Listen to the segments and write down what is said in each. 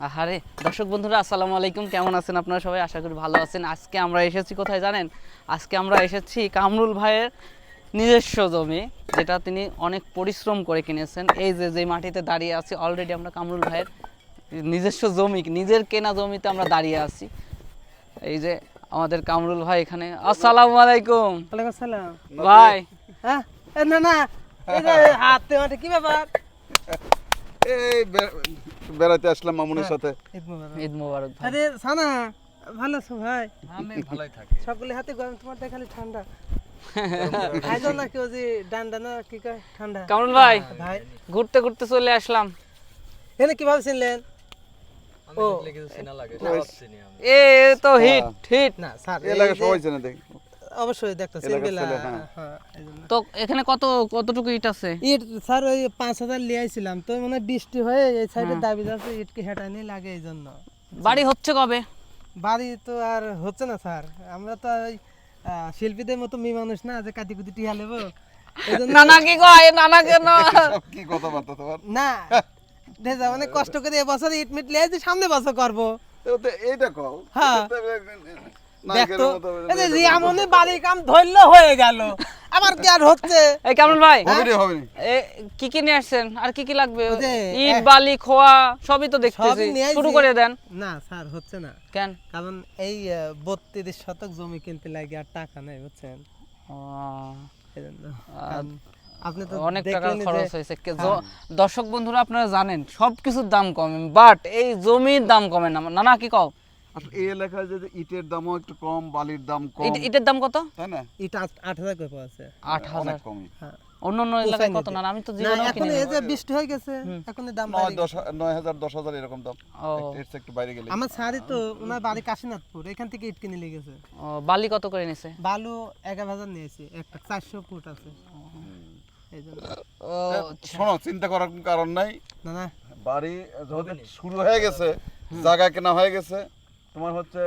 আহারে দর্শক বন্ধুরা আসসালামু আলাইকুম। কেমন আছেন আপনারা সবাই? আশা করি ভালো আছেন। আজকে আমরা এসেছি কোথায় জানেন? আজকে আমরা এসেছি কামরুল ভাইয়ের নিজস্ব জমি যেটা তিনি অনেক পরিশ্রম করে কিনেছেন। এই যে যে মাটিতে দাঁড়িয়ে আছি অলরেডি আমরা কামরুল ভাইয়ের নিজস্ব জমি নিজের কেনা জমিতে আমরা দাঁড়িয়ে আছি। এই যে আমাদের কামরুল ভাই এখানে। আসসালামু আলাইকুম। ওয়ালাইকুম আসসালাম ভাই। হ্যাঁ? না না। হাতে মাঠে কি ব্যাপার? এই বেড়াতে আসলাম মামুনের সাথে। ঈদ মোবারক। ঈদ মোবারক ভাই। আরে সানা ভালো আছো ভাই? আমি ভালোই থাকি। সকলে হাতে গরম তোমার খালি ঠান্ডা। না কেউ ডান্ডা না কি কয়? ঠান্ডা। কামরুল ভাই ভাই। ঘুরতে ঘুরতে চলে আসলাম। এনে কীভাবে চিনলেন? আমি ও। দেখলে কিছু চেনা লাগে সব চিনি আমি। এ তো হিট হিট না স্যার এই এলাকা সবাই চেনে দেখ। অবশ্যই দেখতো সিঙ্গেল ছেলে, হ্যাঁ। হ্যাঁ। তো এখানে কত কতটুকু ইট আছে? ইট স্যার ওই পাঁচ হাজার লিয়ে আইছিলাম তো মানে বৃষ্টি হয়ে এই সাইডে দাবি যাচ্ছে ইটকে হেঁটানি লাগে এই জন্য। বাড়ি হচ্ছে কবে? বাড়ি তো আর হচ্ছে না স্যার। আমরা তো ওই শিল্পীদের মতো মেয়ে মানুষ না যে কাটি কুটি টিয়া নেব। নানা কি কয় নানা কেন কি কথাবার্তা তোমার? না। ভেজা অনেক কষ্ট করে এবছর ইট মিট লিয়ে সামনে বছর করব। এইটা কও। হ্যাঁ। দেখতো? রিয়ামনি বাড়ির কাম ধরলে হয়ে গেল। আবার কি আর হচ্ছে? এই কেমন ভাই। এ কি কি নিয়ে আসছেন? আর কি কি লাগবে? ইট বালি খোয়া সবই তো দেখতেছি। শুরু করে দেন। না স্যার হচ্ছে না। কেন? কারণ এই বত্রিশ শতক জমি কিনতে লাগে আর টাকা নেই বুঝছেন? আপনি তো অনেক টাকা খরচ হয়েছে। কে- দর্শক বন্ধুরা আপনারা জানেন সব কিছুর দাম কমে বাট এই জমির দাম কমে না। নানা কি কও? আসলে এই এলাকায় যে যে ইটের দামও একটু কম বালির দাম কম। ইটের দাম কত? তাই না? ইট আট আট হাজার করে পাওয়া আছে আট হাজার অনেক কমই। হ্যাঁ। অন্য অন্য এলাকায় কত? না আমি তো এখন এই যে বৃষ্টি হয়ে গেছে এখন দাম নয় বাড়ে দশ হা- নয় হাজার দশ হাজার এরকম দাম। এর একটু বাইরে গেলে আমার তো ওনার বাড়ি কাশীনাথপুর এখান থেকে ইট কিনে লেগেছে ও, বালি কত করে নিছে বালু এগারো হাজার নিয়েছি একটা চারশো ফুট আছে। ও শোনো চিন্তা করার কোনো কারণ নাই। না না। বাড়ি শুরু হয়ে গেছে জায়গা কেনা হয়ে গেছে তোমার হচ্ছে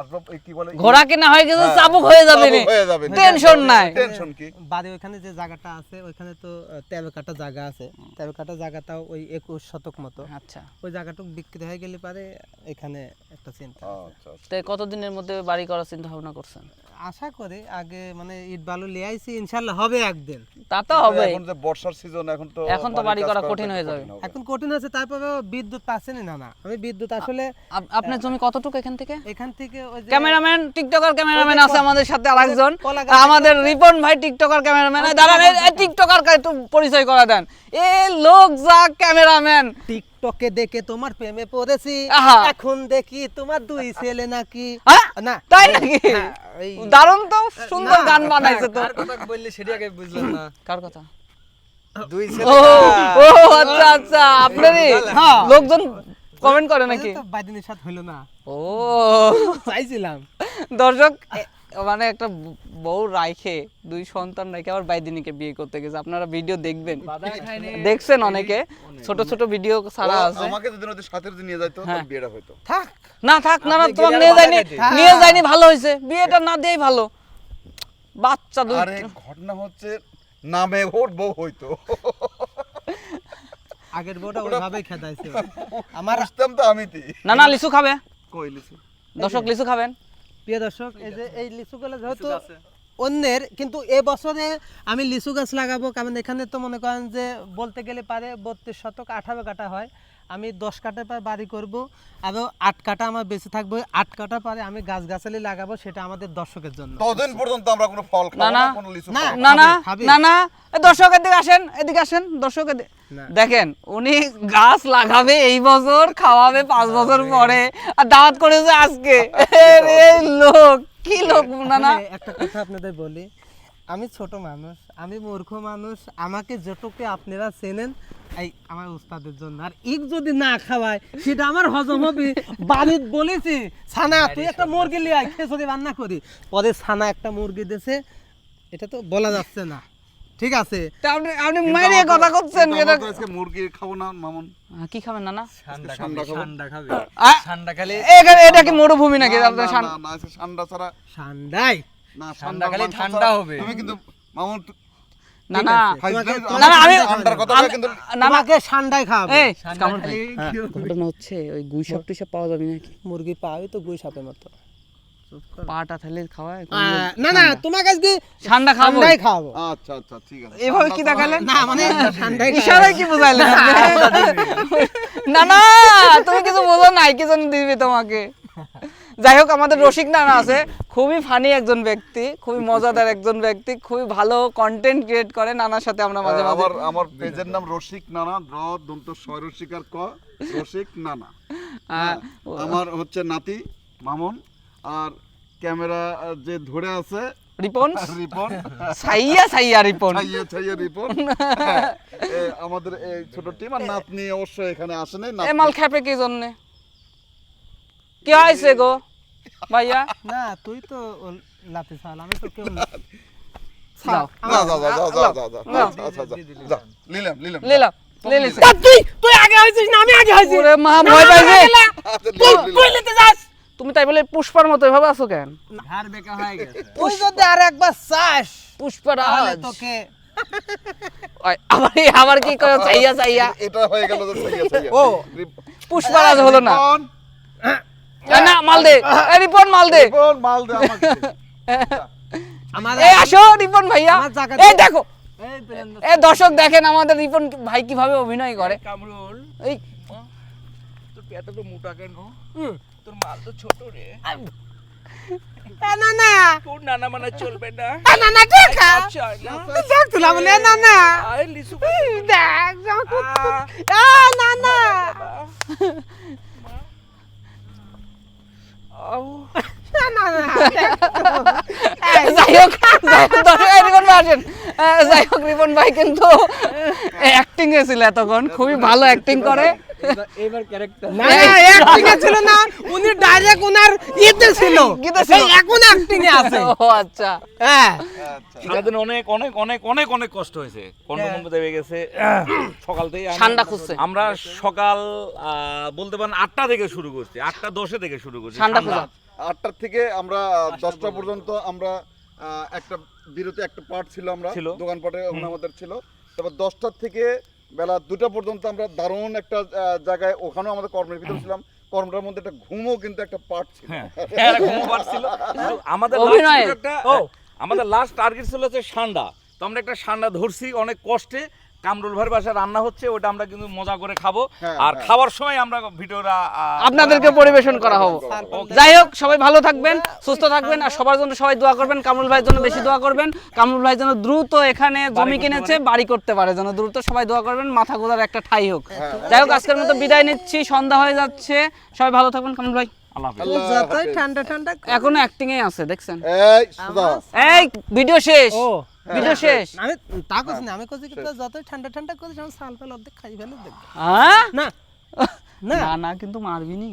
আসবাব কি বলে? ঘোড়া কেনা হয়ে গেছে হ্যাঁ, চাবুক হয়ে যাবে। টেনশন নাই। টেনশন কি? বাড়ি ওইখানে যে জায়গাটা আছে ওইখানে তো তেরো কাটা জায়গা আছে। তেরো কাটা জায়গাটাও ওই একুশ শতক মতো। আচ্ছা। ওই জায়গাটুকু বিক্রি হয়ে গেলে পারে এখানে একটা চিন্তা আচ্ছা আচ্ছা। তো কতদিনের মধ্যে বাড়ি করার চিন্তা ভাবনা করছেন? আশা করি আগে মানে ইট বালু লিয়ে আইছি ইনশাল্লাহ হবে একদিন। তা তো হবে। এখন যে বর্ষার সিজন এখন তো এখন তো বাড়ি করা কঠিন হয়ে যাবে। এখন কঠিন আছে তারপরে বিদ্যুৎ পাচ্ছেনি না না। আমি বিদ্যুৎ আসলে আপনার জমি কতটুকু এখান থেকে? এখান থেকে ক্যামেরাম্যান টিকটকার ক্যামেরাম্যান আছে আমাদের সাথে আরেকজন। আমাদের রিপন ভাই টিকটকার ক্যামেরাম্যান। দাঁড়ান এই- এই টিকটকার একটু পরিচয় করা দেন। এ লোক যা ক্যামেরাম্যান। টিকটকে দেখে তোমার প্রেমে পড়েছি। এখন দেখি তোমার দুই ছেলে নাকি। হ্যাঁ? না। তাই নাকি? হ্যাঁ, দারুণ তো সুন্দর গান বানাইছে তো। বললে সেটা আগে বুঝলেন না। কার কথা? দুই ছেলে ও আচ্ছা আচ্ছা আপনারই? লোকজন কমেন্ট করে নাকি? বাইদিনের সাথে হইল না। ও। চাইছিলাম। দর্শক মানে একটা বউ রাইখে দুই সন্তান রেখে আবার বাইদিনীকে বিয়ে করতে গেছে। আপনারা ভিডিও দেখবেন। দেখছেন অনেকে। ছোট ছোট ভিডিও ছাড়া আছে। আমাকে যদি ওদের সাথে নিয়ে যাইতো হ্যাঁ। তাহলে বিয়েটা হইতো। থাক। না থাক না না তোমাকে নিয়ে যায়নি। নিয়ে যায়নি ভালো হয়েছে। বিয়েটা না দেই ভালো। বাচ্চা দুই আরে ঘটনা হচ্ছে নামে ভোট বউ হইতো। আগের বউটা খেদাইছে। আমার বুঝতাম তো আমি তি। না না লিচু খাবে? কই লিসু দর্শক লিচু খাবেন? প্রিয় দর্শক এই যে এই লিচু গুলো যেহেতু অন্যের কিন্তু এ বছরে আমি লিচু গাছ লাগাবো কারণ এখানে তো মনে করেন যে বলতে গেলে পারে বত্রিশ শতক আঠারো কাটা হয়। আমি দশ কাটা পর বাড়ি করব আরও আট কাটা আমার বেঁচে থাকবে। আট কাটা পরে আমি গাছ গাছালি লাগাবো সেটা আমাদের দর্শকের জন্য। ততদিন পর্যন্ত আমরা কোনো ফল না, খাব না। না কোনো লিচু না। না। না না এ আসেন এদিকে আসেন দর্শক এদি- না। দেখেন উনি গাছ লাগাবে এই বছর খাওয়াবে পাঁচ বছর পরে আর দাওয়াত করেছে আজকে। লোক কি লোক না? না একটা কথা আপনাদের বলি আমি ছোট মানুষ আমি মূর্খ মানুষ আমাকে যেটুকু আপনারা চেনেন এই আমার উস্তাদের জন্য। আর ইক যদি না খাওয়ায় সেটা আমার হজম হবে। বাড়ির বলেছি ছানা তুই একটা মুরগি লিয়ে আয় খেয়ে রান্না করি। পরে ছানা একটা মুরগি দেছে এটা তো বলা যাচ্ছে না। ঠিক আছে। আপনি আপনি মাইরে কথা করছেন এটা আজকে মুরগি খাব না মামুন। কি খাবেন না না ঠান্ডা ঠান্ডা খাবে। ঠান্ডা খালে এটা কি মরুভূমি নাকি? না, আপনার না, ঠান্ডা ছাড়া ঠান্ডাই না ঠান্ডা খালি ঠান্ডা হবে। তুমি কিন্তু মামুন না না না, আমি-। কথা কিন্তু এই হ্যাঁ। ঘটনা হচ্ছে ওই গুই সাপ টুই সাপ পাওয়া যাবে নাকি? মুরগি পাওয়াই তো গুই সাপের মতো। পাটা থালে খাওয়ায় না না তোমাকে আজকে ঠান্ডা খাওয়াবো আচ্ছা আচ্ছা ঠিক আছে। এভাবে কি দেখালেন? না মানে ঠান্ডায় ইশারায় কি না না তুমি কিছু বোঝো নাই দিবে তোমাকে। যাই হোক আমাদের রসিক নানা আছে খুবই ফানি একজন ব্যক্তি খুবই মজাদার একজন ব্যক্তি খুবই ভালো কন্টেন্ট ক্রিয়েট করে নানার সাথে আমরা মাঝে মাঝে। আমার আমার পেজের নাম রসিক নানা র দন্ত ছয় রসিকার ক রসিক নানা। হ্যাঁ, আমার হচ্ছে নাতি মামুন। আর ক্যামেরা যে ধরে আছে রিপন রিপন সাইয়া সাইয়া রিপন ছাইয়ে ছাইয়ে রিপন হ্যাঁ, আমাদের এই ছোট টিম আর নাতনি অবশ্যই এখানে আসে নাই এ মাল খেপে কি জন্য কি হয়েছে গো ভাইয়া না তুই তো লাতে ছাল আমি তো কেউ। আচ্ছা তুই তুই আগে হয়েছিস না আমি আগে হয়েছি মা ভয় পাইছে আচ্ছা, তুই নিলাম, তুই নিতে যাস তুমি তাই বলে পুষ্পার মতো এভাবে আছো কেন? ঘাড় বেকা হয়ে গেছে। তুই যদি আর একবার চাস পুষ্পারাজ তাহলে তোকে ওই, আবার আবার কি করে চাইয়া চাইয়া এটা হয়ে গেল যে ছাইয়া ছাইয়া। ও। রিপ- পুষ্পারাজ হলো না। না মাল দে। রিপন মাল দে। রিপন, মাল দে আমাকে। আমার এই আসো রিপন ভাইয়া। এই দেখো। এই দর্শক দেখেন আমাদের রিপন ভাই কীভাবে অভিনয় করে। কামরুল। এই। তোর পেটটা তো মোটা কেন? হুম। তোর মাল তো ছোট রে। না না তোর নানা মানে চলবে না। না না। দেখা দেখ তুলা বলে না না আয় লিসু দেখ যাও। আহ, না না আউ। না না না যাই হোক রিপন ভাই আসেন। যাই হোক রিপন ভাই কিন্তু অ্যাক্টিং এ ছিল এতক্ষণ। খুবই ভালো অ্যাক্টিং করে। এবার ক্যারেক্টার না না অ্যাক্টিং এ ছিল না। উনি ডাইরেক্ট উনার ইতে ছিল। গীতে এখন অ্যাক্টিং এ আছে। ও আচ্ছা। হ্যাঁ। সারাদিন অনেক অনেক অনেক অনেক অনেক কষ্ট হয়েছে। দেবে গেছে। সকাল থেকে ঠান্ডা খুঁজছে। আমরা সকাল আহ, বলতে পারেন আটটা থেকে শুরু করছি। আটটা দশে থেকে শুরু করছি ঠান্ডা ঠান্ডা। খোঁজা। আটটার থেকে আমরা দশটা পর্যন্ত আমরা আহ, একটা বিরতি একটা পার্ট ছিল আমরা। ছিল। দোকানপাটে আমাদের ছিল। তারপর দশটার থেকে বেলা দুটা পর্যন্ত আমরা দারুণ একটা জায়গায় ওখানেও আমাদের কর্মের ভিতরে ছিলাম। কর্মটার মধ্যে একটা ঘুমও কিন্তু একটা পার্ট ছিল। হ্যাঁ। হ্যাঁ, আমাদের আমাদের লাস্ট টার্গেট ছিল হচ্ছে সান্ডা। তো আমরা একটা সান্ডা ধরছি অনেক কষ্টে। কামরুল ভাইয়ের বাসায় রান্না হচ্ছে ওটা আমরা কিন্তু মজা করে খাব। হ্যাঁ, আর হ্যাঁ। খাওয়ার সময় আমরা ভিডিওটা আপনাদেরকে পরিবেশন করা হবে যাই হোক সবাই ভালো থাকবেন সুস্থ থাকবেন আর সবার জন্য সবাই দোয়া করবেন কামরুল ভাইয়ের জন্য বেশি দোয়া করবেন। কামরুল ভাই যেন দ্রুত এখানে জমি কিনেছে বাড়ি করতে পারে যেন দ্রুত সবাই দোয়া করবেন মাথা গোদার একটা ঠাই হোক। যাই হোক আজকের মতো বিদায় নিচ্ছি সন্ধ্যা হয়ে যাচ্ছে। সবাই ভালো থাকবেন কামরুল ভাই আল্লাহ হাফেজ। আল্লাহ যতই হাফেজ। ঠান্ডা ঠান্ডা এখনও অ্যাক্টিং এ আছে দেখছেন? এই ভিডিও শেষ। ও। ভিডিও শেষ। আমি তা কইছি না আমি কইছি কি তো যতই ঠান্ডা ঠান্ডা করিস আমি সাল ফাল অর্ধেক খাই ফেলে দেখ হ্যাঁ? না। না। না কিন্তু মারবি নি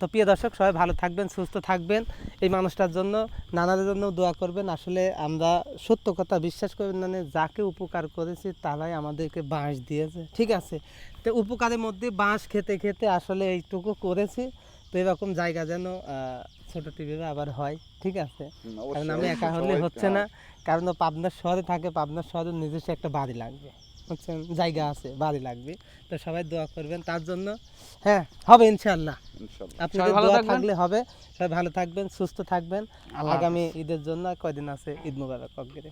তো প্রিয় দর্শক সবাই ভালো থাকবেন সুস্থ থাকবেন। এই মানুষটার জন্য নানাদের জন্য দোয়া করবেন। আসলে আমরা সত্য কথা বিশ্বাস করবেন মানে যাকে উপকার করেছি তারাই আমাদেরকে বাঁশ দিয়েছে। ঠিক আছে? তো উপকারের মধ্যে বাঁশ খেতে খেতে আসলে এইটুকু করেছি। তো এরকম জায়গা যেন আহ, ছোট টিভিতে আবার হয় ঠিক আছে? কারণ আমি একা হলে হচ্ছে না কারণ ও পাবনার শহরে থাকে পাবনার শহরে নিজস্ব একটা বাড়ি লাগবে বুঝছেন? জায়গা আছে বাড়ি লাগবে তো সবাই দোয়া করবেন তার জন্য হ্যাঁ হবে ইনশাল্লাহ আপনাদের ভালো দোয়া থাকলে হবে সবাই ভালো থাকবেন সুস্থ থাকবেন আগামী ঈদের জন্য কয়দিন আছে? ঈদ মুবারক অগ্রে